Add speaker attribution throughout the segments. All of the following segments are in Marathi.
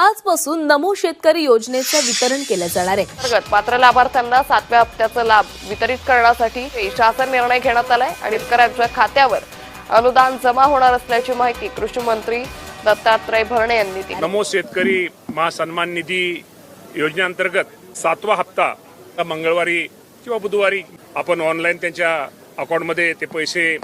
Speaker 1: आजपासून नमो शेतकरी योजनेचं वितरण केलं जाणार आहे.
Speaker 2: अंतर्गत पात्र लाभार्थ्यांना सातव्या हप्त्याचा लाभ वितरित करण्यासाठी शासन निर्णय घेण्यात आलाय आणि शेतकऱ्यांच्या खात्यावर अनुदान जमा होणार असल्याची माहिती कृषी मंत्री दत्तात्रय भरणे यांनी दिली.
Speaker 3: नमो शेतकरी महासन्मान निधी योजनेअंतर्गत सातवा हप्ता मंगळवारी किंवा बुधवारी आपण ऑनलाईन त्यांच्या अकाउंटमध्ये ते पैसे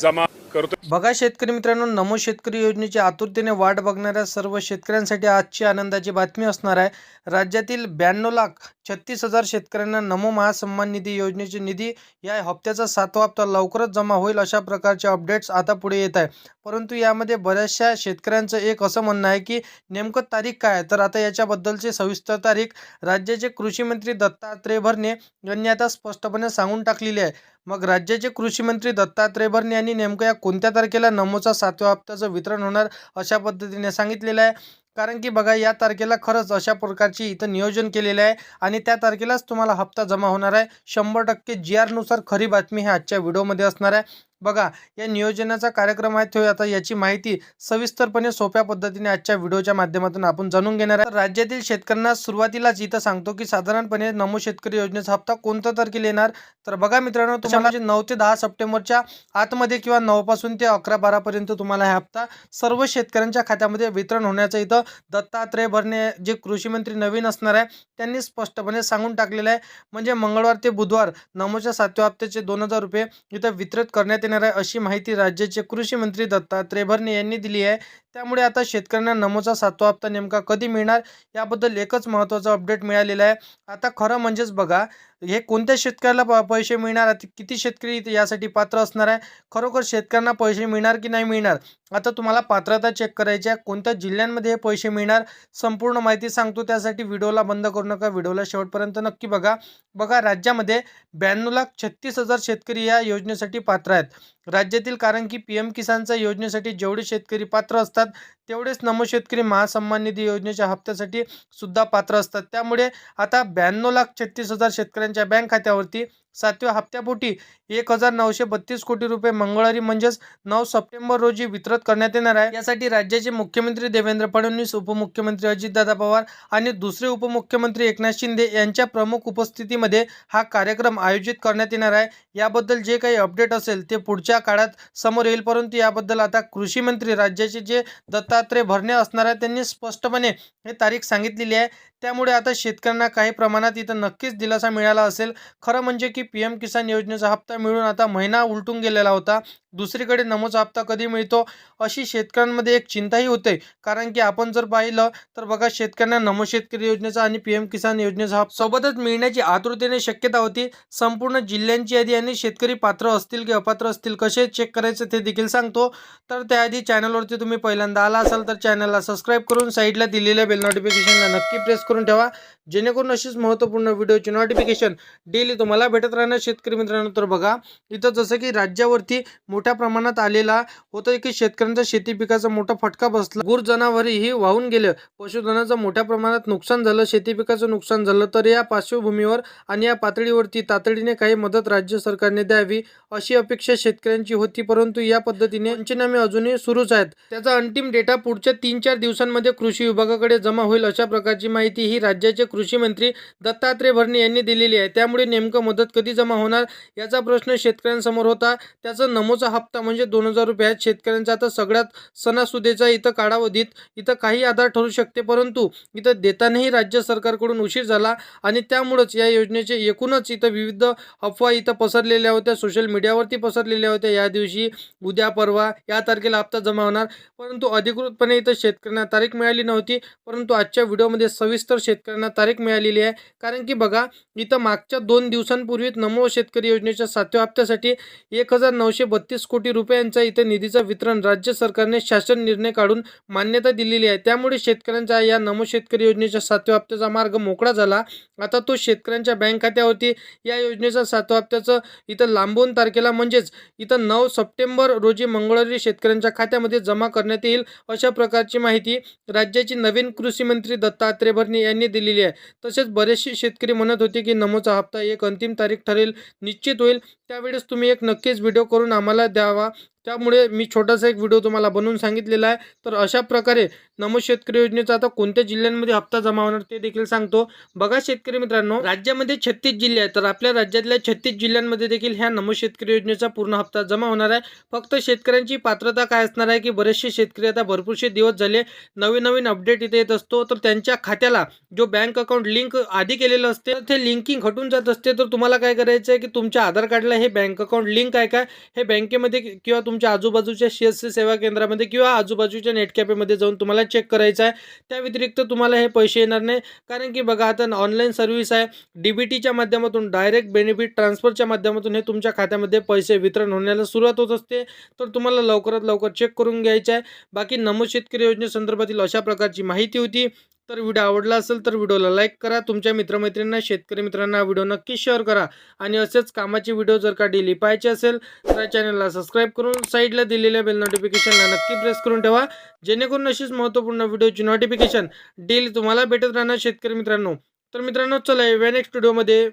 Speaker 3: जमा करतो
Speaker 4: बघा शेतकरी मित्रांनो नमो शेतकरी योजनेची आतुरतेने वाट बघणाऱ्या सर्व शेतकऱ्यांसाठी आजची आनंदाची बातमी असणार आहे. राज्यातील ब्याण्णव लाख छत्तीस हजार शेतकऱ्यांना नमो महासन्मान निधी योजनेचे निधी या हप्त्याचा सातवा हप्ता लवकरच जमा होईल अशा प्रकारचे अपडेट्स आता पुढे येत आहे परंतु यामध्ये बऱ्याचशा शेतकऱ्यांचं एक असं म्हणणं आहे की नेमकं तारीख काय आहे? तर आता याच्याबद्दलचे सविस्तर तारीख राज्याचे कृषी मंत्री दत्तात्रय भरणे यांनी आता स्पष्टपणे सांगून टाकलेली आहे. मग राज्याचे कृषी मंत्री दत्तात्रय भरणे यांनी नेमकं या कोणत्या तारखेला नमोचा सातव्या हप्त्याचं वितरण होणार अशा पद्धतीने सांगितलेलं आहे. कारण की बघा या तारखेला खरंच अशा प्रकारची इथं नियोजन केलेलं आहे आणि त्या तारखेलाच तुम्हाला हप्ता जमा होणार आहे. शंभर टक्के जी आरनुसार खरी बातमी ही आजच्या व्हिडिओमध्ये असणार आहे. बघा या नियोजनाचा कार्यक्रम आहे तो आता याची माहिती सविस्तरपणे सोप्या पद्धतीने आजच्या व्हिडिओच्या माध्यमातून आपण जाणून घेणार आहे राज्यातील शेतकऱ्यांना सुरुवातीलाच इथं सांगतो की साधारणपणे नमो शेतकरी योजनेचा हप्ता कोणत्या तारखेला येणार? तर बघा मित्रांनो तुम्हाला नऊ ते दहा सप्टेंबरच्या आतमध्ये किंवा नऊ पासून ते अकरा बारा पर्यंत तुम्हाला हा हप्ता सर्व शेतकऱ्यांच्या खात्यामध्ये वितरण होण्याचं इथं दत्तात्रय भरणे जे कृषी मंत्री नवीन असणार आहे त्यांनी स्पष्टपणे सांगून टाकलेलं आहे. म्हणजे मंगळवार ते बुधवार नमोच्या सातव्या हप्त्याचे दोन हजार रुपये इथं वितरित करण्यात येणार आहे अशी माहिती राज्याचे कृषी मंत्री दत्तात्रय भरणे यांनी दिली आहे. त्यामुळे आता शेतकऱ्यांना नमोचा सातवा हप्ता नेमका कधी मिळणार? याबद्दल एकच महत्त्वाचा अपडेट मिळालेला आहे. आता खरं म्हणजेच बघा हे कोणत्या शेतकऱ्याला प- पैसे मिळणार? किती शेतकरी यासाठी पात्र असणार आहे? खरोखर शेतकऱ्यांना पैसे मिळणार की नाही मिळणार? आता तुम्हाला पात्रता चेक करायची आहे. कोणत्या जिल्ह्यांमध्ये हे पैसे मिळणार? संपूर्ण माहिती सांगतो. त्यासाठी व्हिडिओला बंद करू नका. व्हिडिओला शेवटपर्यंत नक्की बघा. बघा राज्यामध्ये ब्याण्णव लाख छत्तीस हजार शेतकरी या योजनेसाठी पात्र आहेत. राज्यातील कारण की पी एम किसानच्या योजनेसाठी जेवढे शेतकरी पात्र असतात तेवढेच नमो शेतकरी महासन्मान निधी योजनेच्या हप्त्यासाठी सुद्धा पात्र असतात. त्यामुळे आता ब्याण्णव लाख छत्तीस हजार शेतकऱ्यांच्या बँक खात्यावरती सातव्या हप्त्यापोटी एक हजार नऊशे बत्तीस कोटी रुपये मंगळवारी म्हणजेच नऊ सप्टेंबर रोजी वितरित करण्यात येणार आहे. यासाठी राज्याचे मुख्यमंत्री देवेंद्र फडणवीस उपमुख्यमंत्री अजितदादा पवार आणि दुसरे उपमुख्यमंत्री एकनाथ शिंदे यांच्या प्रमुख उपस्थितीमध्ये हा कार्यक्रम आयोजित करण्यात येणार आहे. याबद्दल जे काही अपडेट असेल ते पुढच्या काळात समोर येईल. परंतु याबद्दल आता कृषी मंत्री राज्याचे जे दत्तात्रय भरणे असणार आहे त्यांनी स्पष्टपणे हे तारीख सांगितलेली आहे. त्यामुळे आता शेतकऱ्यांना काही प्रमाणात इथं नक्कीच दिलासा मिळाला असेल. खरं म्हणजे की पी एम किसान योजनेचा हप्ता मिळून आता महिना उलटून गेलेला होता. दुसरीकडे नमोचा हप्ता कधी मिळतो अशी शेतकऱ्यांमध्ये एक चिंताही होते. कारण की आपण जर पाहिलं तर बघा शेतकऱ्यांना नमो शेतकरी योजनेचा आणि पी एम किसान योजनेचा हप्ता सोबतच मिळण्याची आतुरतेने शक्यता होती. संपूर्ण जिल्ह्यांची यादी आणि शेतकरी पात्र असतील की अपात्र असतील कसे चेक करायचे ते देखील सांगतो. तर त्याआधी चॅनलवरती तुम्ही पहिल्यांदा आला असाल तर चॅनलला सबस्क्राईब करून साईडला दिलेल्या बेल नोटिफिकेशनला नक्की प्रेस करून ठेवा. जेणेकरून अशीच महत्त्वपूर्ण व्हिडिओची नोटिफिकेशन डेली तुम्हाला भेटत राहणार. शेतकरी मित्रांनो तर बघा इथं जसं की राज्यावरती मोठ्या प्रमाणात आलेला होता की शेतकऱ्यांचा शेती पिकाचा मोठा फटका बसला. गुर जनावरही वाहून गेलं. पशुधनाचं मोठ्या प्रमाणात नुकसान झालं. शेती पिकाचं नुकसान झालं. तर या पार्श्वभूमीवर आणि या पातळीवरती तातडीने काही मदत राज्य सरकारने द्यावी अशी अपेक्षा शेतकऱ्यांची होती. परंतु या पद्धतीने पंचनामे अजूनही सुरूच आहेत. त्याचा अंतिम डेटा पुढच्या तीन चार दिवसांमध्ये कृषी विभागाकडे जमा होईल अशा प्रकारची माहिती ही राज्याचे कृषी मंत्री दत्तात्रय भरणे यांनी दिलेली आहे. त्यामुळे नेमकं मदत कधी जमा होणार याचा प्रश्न शेतकऱ्यांसमोर होता. त्याचं नमोचा हप्ता म्हणजे दोन हजार रुपये आहेत. शेतकऱ्यांचा आता सगळ्यात सणासुदेचा इथं काळावधीत इथं काही आधार ठरू शकते. परंतु इथं देतानाही राज्य सरकारकडून उशीर झाला आणि त्यामुळंच या योजनेचे एकूणच इथं विविध अफवा इथं पसरलेल्या होत्या. सोशल मीडियावरती पसरलेल्या होत्या. या दिवशी उद्या परवा या तारखेला हप्ता जमा होणार. परंतु अधिकृतपणे इथं शेतकऱ्यांना तारीख मिळाली नव्हती. परंतु आजच्या व्हिडिओमध्ये सविस्तर शेतकऱ्यांना तारीख मिळालेली आहे. कारण की बघा इथं मागच्या दोन दिवसांपूर्वीच नमो शेतकरी योजनेच्या सातव्या हप्त्यासाठी एक हजार नऊशे बत्तीस कोटी रुपयांचा इथं निधीचं वितरण राज्य सरकारने शासन निर्णय काढून मान्यता दिलेली आहे. त्यामुळे शेतकऱ्यांचा या नमो शेतकरी योजनेच्या सातव्या हप्त्याचा मार्ग मोकळा झाला. आता तो शेतकऱ्यांच्या बँक खात्यावरती या योजनेचा सातव्या हप्त्याचं इथं लांबून तारखेला म्हणजेच इथं नऊ सप्टेंबर रोजी मंगळवारी शेतकऱ्यांच्या खात्यामध्ये जमा करण्यात येईल अशा प्रकारची माहिती राज्याची नवीन कृषी मंत्री दत्तात्रय भरणे यांनी दिलेली आहे. तसेच बरेचसे शेतकरी म्हणत होते की नमोचा हप्ता एक अंतिम तारीख ठरेल निश्चित होईल. त्यावेळेस तुम्ही एक नक्कीच व्हिडिओ करून आम्हाला द्यावा त्यामुळे मी छोटासा एक व्हिडिओ तुम्हाला बनवून सांगितलेला आहे. तर अशा प्रकारे नमो शेतकरी योजनेचा आता कोणत्या जिल्ह्यांमध्ये हप्ता जमा होणार ते देखील सांगतो. बघा शेतकरी मित्रांनो राज्यामध्ये छत्तीस जिल्हे आहेत. तर आपल्या राज्यातल्या छत्तीस जिल्ह्यांमध्ये देखील ह्या नमो शेतकरी योजनेचा पूर्ण हप्ता जमा होणार आहे. फक्त शेतकऱ्यांची पात्रता काय असणार आहे की बरेचसे शेतकरी आता भरपूरसे दिवस झाले नवीन नवीन अपडेट इथे येत असतो. तर त्यांच्या खात्याला जो बँक अकाउंट लिंक आधी केलेलं असते ते लिंकिंग हटून जात असते. तर तुम्हाला काय करायचं आहे की तुमच्या आधार कार्डला हे बँक अकाउंट लिंक आहे का हे बँकेमध्ये किंवा तुमच्या आजूबाजूच्या सी एस सी सेवा केंद्रामध्ये किंवा आजूबाजूच्या नेटकॅफेमध्ये जाऊन तुम्हाला चेक करायचं आहे. त्या व्यतिरिक्त तुम्हाला हे पैसे येणार नाही. कारण की बघा आता ऑनलाईन सर्व्हिस आहे. डी बी टीच्या माध्यमातून डायरेक्ट बेनिफिट ट्रान्सफरच्या माध्यमातून हे तुमच्या खात्यामध्ये पैसे वितरण होण्याला सुरुवात होत असते. तर तुम्हाला लवकरात लवकर चेक करून घ्यायचं आहे. बाकी नमो शेतकरी योजनेसंदर्भातील अशा प्रकारची माहिती होती. तर व्हिडिओ आवडला असेल तर व्हिडिओला लाईक करा. तुमच्या मित्रमैत्रिणींना शेतकरी मित्रांना व्हिडिओ नक्की शेअर करा. आणि असेच कामाचे व्हिडिओ जर का डेली पाहायचे असेल तर चॅनलला सबस्क्राईब करून साईडला दिलेल्या बेल नोटिफिकेशनला नक्की प्रेस करून ठेवा. जेणेकरून अशीच महत्त्वपूर्ण व्हिडिओची नोटिफिकेशन डेली तुम्हाला भेटत राहणार शेतकरी मित्रांनो. तर मित्रांनो चला या नेक्स्ट व्हिडिओमध्ये